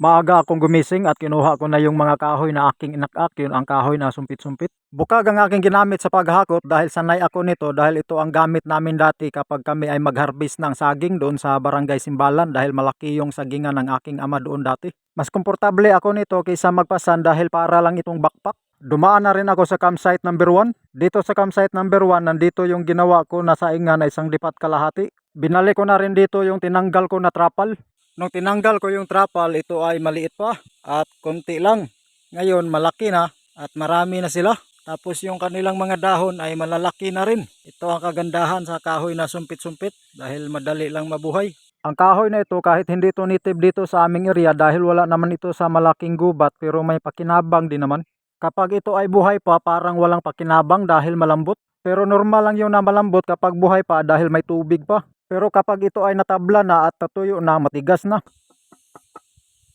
Maaga akong gumising at kinuha ko na yung mga kahoy na aking inakak, yun ang kahoy na sumpit-sumpit. Bukag ang aking ginamit sa paghakot dahil sanay ako nito dahil ito ang gamit namin dati kapag kami ay mag-harvest ng saging doon sa barangay Simbalan dahil malaki yung sagingan ng aking ama doon dati. Mas komportable ako nito kaysa magpasan dahil para lang itong backpack. Dumaan na rin ako sa campsite number 1. Dito sa campsite number 1, nandito yung ginawa ko na saingan na isang lipat kalahati. Binalik ko na rin dito yung tinanggal ko na trapal. Nung tinanggal ko yung trapal, ito ay maliit pa at konti lang. Ngayon, malaki na at marami na sila. Tapos yung kanilang mga dahon ay malalaki na rin. Ito ang kagandahan sa kahoy na sumpit-sumpit dahil madali lang mabuhay. Ang kahoy na ito kahit hindi ito native dito sa aming area dahil wala naman ito sa malaking gubat pero may pakinabang din naman. Kapag ito ay buhay pa parang walang pakinabang dahil malambot. Pero normal lang yun na malambot kapag buhay pa dahil may tubig pa. Pero kapag ito ay natabla na at natuyo na matigas na.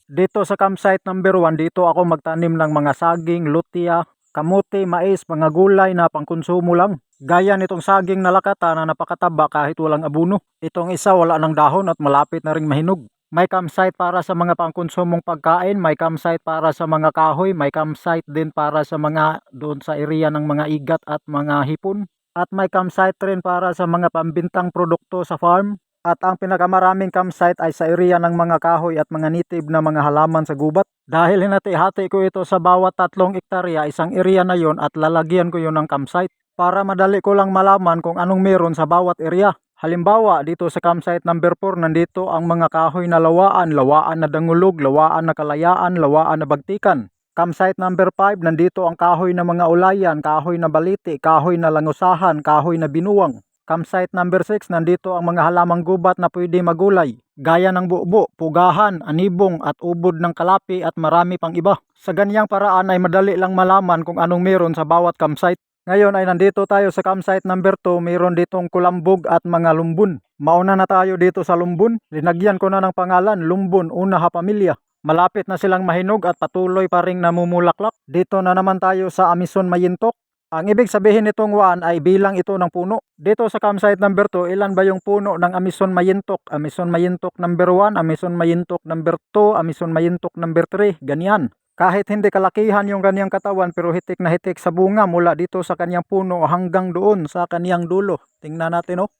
Dito sa campsite number 1 dito ako magtanim ng mga saging, lutia, kamote, mais, mga gulay na pangkonsumo lang. Gaya nitong saging na lakata na napakataba kahit walang abuno. Itong isa wala ng dahon at malapit na ring mahinog. May campsite para sa mga pangkonsumong pagkain, may campsite para sa mga kahoy, may campsite din para sa mga doon sa area ng mga igat at mga hipon. At may campsite rin para sa mga pambintang produkto sa farm. At ang pinakamaraming campsite ay sa area ng mga kahoy at mga native na mga halaman sa gubat. Dahil hinati-hati ko ito sa bawat tatlong ektarya, isang area na yon at lalagyan ko yon ng campsite. Para madali ko lang malaman kung anong meron sa bawat area. Halimbawa, dito sa campsite number 4, nandito ang mga kahoy na lawaan, lawaan na dangulog, lawaan na kalayaan, lawaan na bagtikan. Campsite number 5, nandito ang kahoy na mga ulayan, kahoy na baliti, kahoy na langusahan, kahoy na binuwang. Campsite number 6, nandito ang mga halamang gubat na pwede magulay, gaya ng bubo, pugahan, anibong at ubod ng kalapi at marami pang iba. Sa ganyang paraan ay madali lang malaman kung anong meron sa bawat campsite. Ngayon ay nandito tayo sa campsite number 2, mayroon ditong kulambog at mga lumbun. Mauna na tayo dito sa lumbun, linagyan ko na ng pangalan, lumbun, una ha pamilya. Malapit na silang mahinog at patuloy pa ring namumulaklak. Dito na naman tayo sa Amison Mayintok. Ang ibig sabihin nitong 1 ay bilang ito ng puno. Dito sa campsite number 2, ilan ba yung puno ng Amison Mayintok? Amison Mayintok number 1, Amison Mayintok number 2, Amison Mayintok number 3, ganyan. Kahit hindi kalakihan yung kanyang katawan pero hitik na hitik sa bunga mula dito sa kanyang puno hanggang doon sa kanyang dulo. Tingnan natin oh.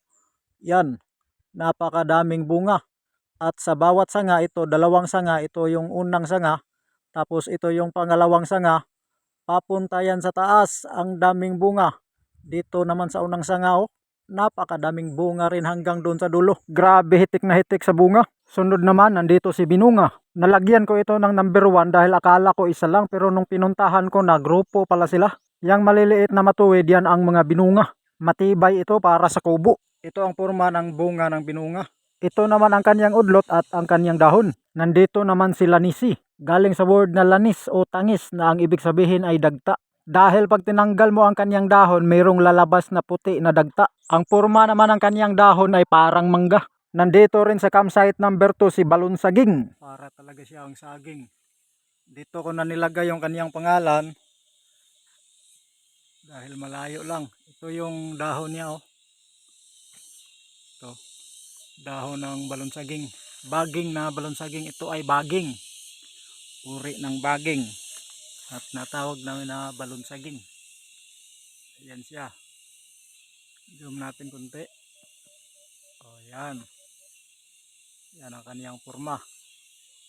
Yan. Napakadaming bunga. At sa bawat sanga ito, dalawang sanga, ito yung unang sanga. Tapos ito yung pangalawang sanga. Papunta yan sa taas. Ang daming bunga. Dito naman sa unang sanga oh. Napakadaming bunga rin hanggang doon sa dulo. Grabe hitik na hitik sa bunga. Sunod naman, nandito si Binunga. Nalagyan ko ito ng number 1 dahil akala ko isa lang pero nung pinuntahan ko na grupo pala sila. Yang maliliit na matuwid yan ang mga binunga. Matibay ito para sa kubo. Ito ang forma ng bunga ng binunga. Ito naman ang kanyang udlot at ang kanyang dahon. Nandito naman si lanisi. Galing sa word na lanis o tangis na ang ibig sabihin ay dagta. Dahil pag tinanggal mo ang kanyang dahon, mayroong lalabas na puti na dagta. Ang forma naman ng kanyang dahon ay parang mangga. Nandito rin sa campsite number 2 si Balon Saging. Para talaga siya ang saging. Dito ko na nilagay yung kanyang pangalan. Dahil malayo lang. Ito yung dahon niya oh. Ito. Dahon ng balon saging. Baging na balon saging. Ito ay baging. Uri ng baging. At natawag namin na balon saging. Ayan siya. Zoom natin kunti. O yan. Yan ang kaniyang forma.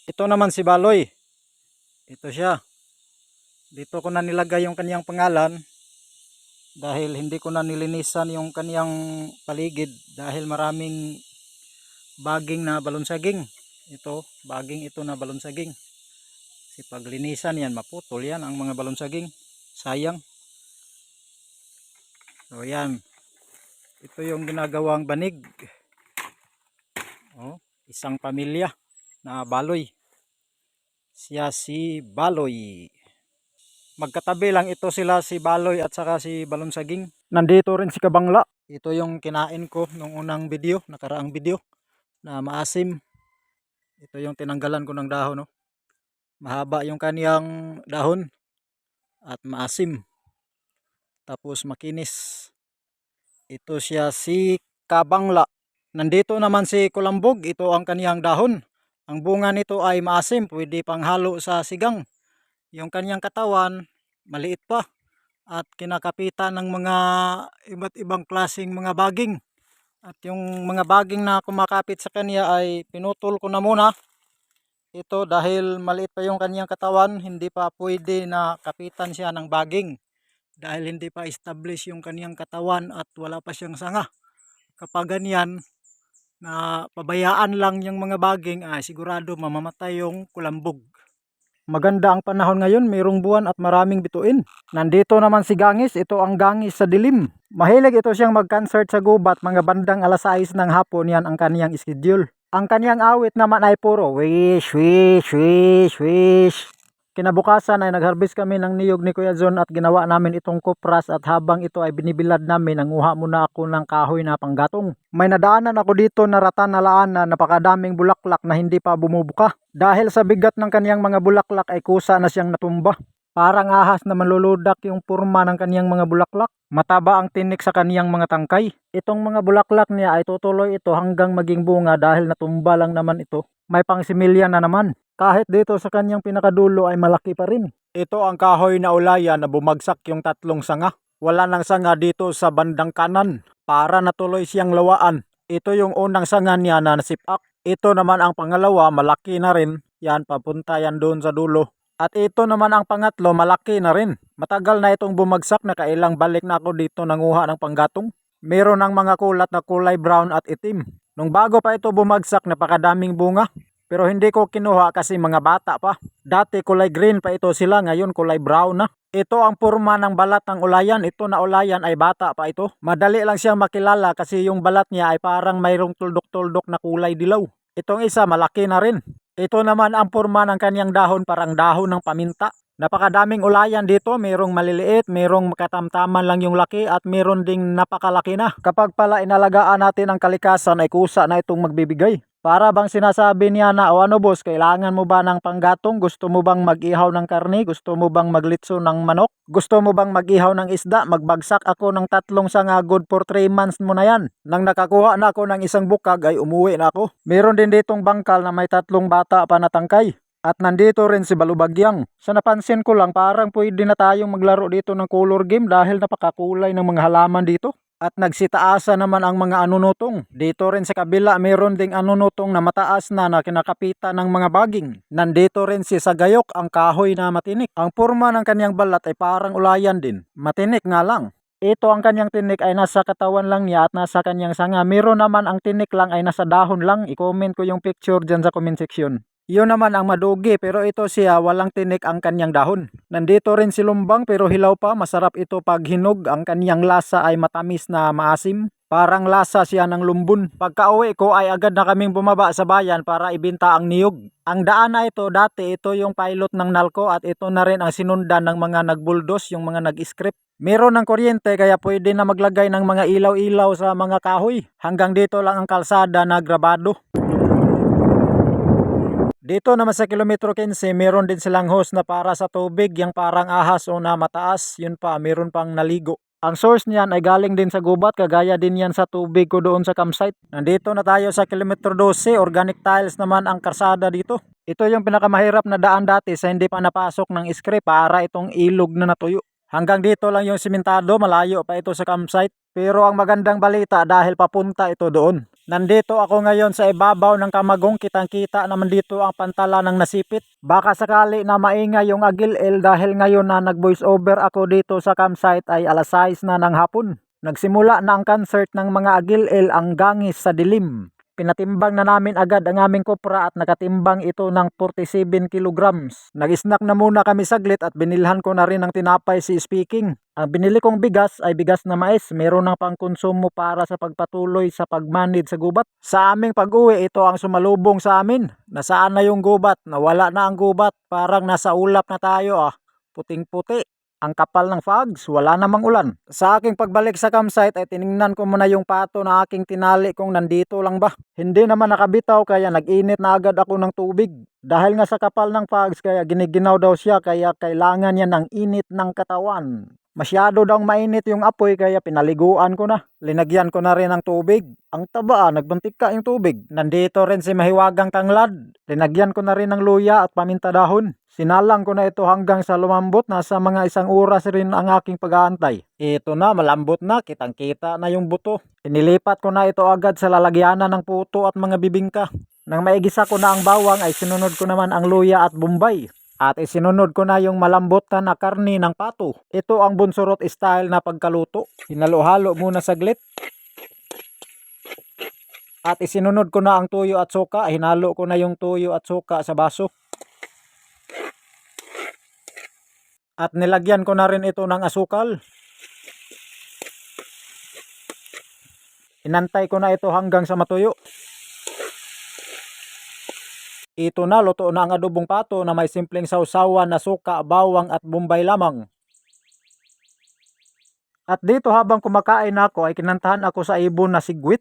Ito naman si Baloy. Ito siya. Dito ko na nilagay yung kaniyang pangalan dahil hindi ko na nilinisan yung kaniyang paligid dahil maraming baging na balonsaging. Ito, baging ito na balonsaging. Kasi paglinisan yan, maputol yan ang mga balonsaging. Sayang. So yan. Ito yung ginagawang banig. Oh, isang pamilya na baloy. Siya si Baloy. Magkatabi lang ito sila si Baloy at saka si Balonsaging. Nandito rin si Kabangla. Ito yung kinain ko nung unang video, nakaraang video na maasim. Ito yung tinanggalan ko ng dahon. No? Mahaba yung kaniyang dahon at maasim. Tapos makinis. Ito siya si Kabangla. Nandito naman si Kulambog. Ito ang kaniyang dahon. Ang bunga nito ay maasim, pwede pang halo sa sigang. Yung kanyang katawan, maliit pa at kinakapitan ng mga iba't ibang klasing mga baging. At yung mga baging na kumakapit sa kanya ay pinutol ko na muna. Ito dahil maliit pa yung kanyang katawan, hindi pa pwede na kapitan siya ng baging. Dahil hindi pa establish yung kanyang katawan at wala pa siyang sanga. Kapag ganyan, na pabayaan lang yung mga baging, ay sigurado mamamatay yung kulambog. Maganda ang panahon ngayon, mayroong buwan at maraming bituin. Nandito naman si Gangis, ito ang Gangis sa dilim. Mahilig ito siyang mag-concert sa gubat, mga bandang alas 6 ng hapon, yan ang kaniyang schedule. Ang kaniyang awit naman ay puro wish, wish, wish, wish. Kinabukasan ay nagharvest kami ng niyog ni Kuya John at ginawa namin itong kupras at habang ito ay binibilad namin, nanguha muna ako ng kahoy na panggatong. May nadaanan ako dito na ratan na laan na napakadaming bulaklak na hindi pa bumubuka. Dahil sa bigat ng kaniyang mga bulaklak ay kusa na siyang natumba. Parang ahas na maluludak yung purma ng kaniyang mga bulaklak. Mataba ang tinik sa kaniyang mga tangkay. Itong mga bulaklak niya ay tutuloy ito hanggang maging bunga dahil natumba lang naman ito. May pangsimilya na naman. Kahit dito sa kanyang pinakadulo ay malaki pa rin. Ito ang kahoy na ulaya na bumagsak yung tatlong sanga. Wala nang sanga dito sa bandang kanan para natuloy siyang lawaan. Ito yung unang sanga niya na nasipak. Ito naman ang pangalawa, malaki na rin. Yan, papunta yan doon sa dulo. At ito naman ang pangatlo, malaki na rin. Matagal na itong bumagsak na kailang balik na ako dito nanguha ng panggatong. Meron ng mga kulat na kulay brown at itim. Nung bago pa ito bumagsak, napakadaming bunga. Pero hindi ko kinuha kasi mga bata pa. Dati kulay green pa ito sila, ngayon kulay brown na. Ito ang purma ng balat ng ulayan. Ito na ulayan ay bata pa ito. Madali lang siyang makilala kasi yung balat niya ay parang mayroong tuldok-tuldok na kulay dilaw. Itong isa malaki na rin. Ito naman ang purma ng kanyang dahon parang dahon ng paminta. Napakadaming ulayan dito, mayroong maliliit, mayroong makatamtaman lang yung laki at mayroon ding napakalaki na. Kapag pala inalagaan natin ang kalikasan ay kusa na itong magbibigay. Para bang sinasabi niya na, o ano boss, kailangan mo ba ng panggatong? Gusto mo bang mag-ihaw ng karne? Gusto mo bang maglitso ng manok? Gusto mo bang mag-ihaw ng isda? Magbagsak ako ng tatlong sanga good for 3 months mo na yan. Nang nakakuha na ako ng isang bukag ay umuwi na ako. Meron din ditong bangkal na may tatlong bata pa na tangkay. At nandito rin si Balubagyang. Sa napansin ko lang parang pwede na tayong maglaro dito ng color game dahil napakakulay ng mga halaman dito. At nagsitaasa naman ang mga anunutong. Dito rin sa kabila mayroon ding anunutong na mataas na na kinakapita ng mga baging. Nandito rin si Sagayok ang kahoy na matinik. Ang purma ng kanyang balat ay parang ulayan din. Matinik nga lang. Ito ang kanyang tinik ay nasa katawan lang niya at nasa kanyang sanga. Meron naman ang tinik lang ay nasa dahon lang. I-comment ko yung picture dyan sa comment section. Yun naman ang madugi pero ito siya walang tinik ang kanyang dahon. Nandito rin si lumbang pero hilaw pa masarap ito pag hinog. Ang kanyang lasa ay matamis na maasim. Parang lasa siya ng lumbun. Pagka uwi ko ay agad na kaming bumaba sa bayan para ibinta ang niyog. Ang daan na ito dati ito yung pilot ng Nalco at ito na rin ang sinundan ng mga nagbuldos yung mga nag-script. Meron ng kuryente kaya pwede na maglagay ng mga ilaw-ilaw sa mga kahoy. Hanggang dito lang ang kalsada na grabado. Dito naman sa kilometro 15, meron din silang hose na para sa tubig, yung parang ahas o na mataas, yun pa, meron pang naligo. Ang source niyan ay galing din sa gubat, kagaya din yan sa tubig ko doon sa campsite. Nandito na tayo sa kilometro 12, organic tiles naman ang karsada dito. Ito yung pinakamahirap na daan dati sa hindi pa napasok ng iskre para itong ilog na natuyo. Hanggang dito lang yung simentado, malayo pa ito sa campsite. Pero ang magandang balita dahil papunta ito doon. Nandito ako ngayon sa ibabaw ng Kamagong, kitang-kita naman dito ang pantala ng nasipit. Baka sakali na maingay yung agil-el dahil ngayon na nag-voice over ako dito sa campsite ay alas 6 na ng hapon. Nagsimula na ang concert ng mga agil-el ang gangis sa dilim. Pinatimbang na namin agad ang aming kopra at nakatimbang ito ng 47 kilograms. Nag-snack na muna kami saglit at binilhan ko na rin ng tinapay si Speaking. Ang binili kong bigas ay bigas na mais. Meron ng pangkonsumo para sa pagpatuloy sa pagmanid sa gubat. Sa aming pag-uwi, ito ang sumalubong sa amin. Nasaan na yung gubat? Nawala na ang gubat. Parang nasa ulap na tayo ah. Puting-puti. Ang kapal ng fogs, wala namang ulan. Sa aking pagbalik sa campsite ay tiningnan ko muna yung pato na aking tinali kung nandito lang ba. Hindi naman nakabitaw kaya nag-init na agad ako ng tubig. Dahil nga sa kapal ng fogs kaya giniginaw daw siya kaya kailangan niya ng init ng katawan. Masyado daw mainit yung apoy kaya pinaliguan ko na. Linagyan ko na rin ng tubig. Ang taba, nagbuntika yung tubig. Nandito rin si mahiwagang tanglad. Linagyan ko na rin ng luya at paminta dahon. Sinalang ko na ito hanggang sa lumambot. Nasa mga isang oras rin ang aking pag-aantay. Ito na, malambot na. Kitang-kita na yung buto. Inilipat ko na ito agad sa lalagyanan ng puto at mga bibingka. Nang maigisa ko na ang bawang ay sinunod ko naman ang luya at bombay. At isinunod ko na yung malambot na karni ng pato. Ito ang bunsurot style na pagkaluto. Hinalo-halo muna saglit. At isinunod ko na ang tuyo at suka. Hinalo ko na yung tuyo at suka sa baso. At nilagyan ko na rin ito ng asukal. Inantay ko na ito hanggang sa matuyo. Ito na, luto na ang adobong pato na may simpleng sausawan na suka, bawang at bombay lamang. At dito habang kumakain ako ay kinantahan ako sa ibon na sigwit.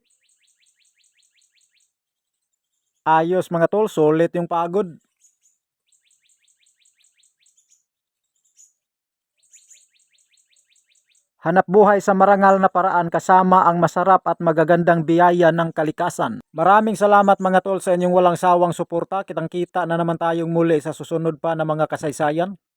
Ayos mga tol, sulit yung pagod. Hanap buhay sa marangal na paraan kasama ang masarap at magagandang biyaya ng kalikasan. Maraming salamat mga tol sa inyong walang sawang suporta. Kitang kita na naman tayong muli sa susunod pa na mga kasaysayan.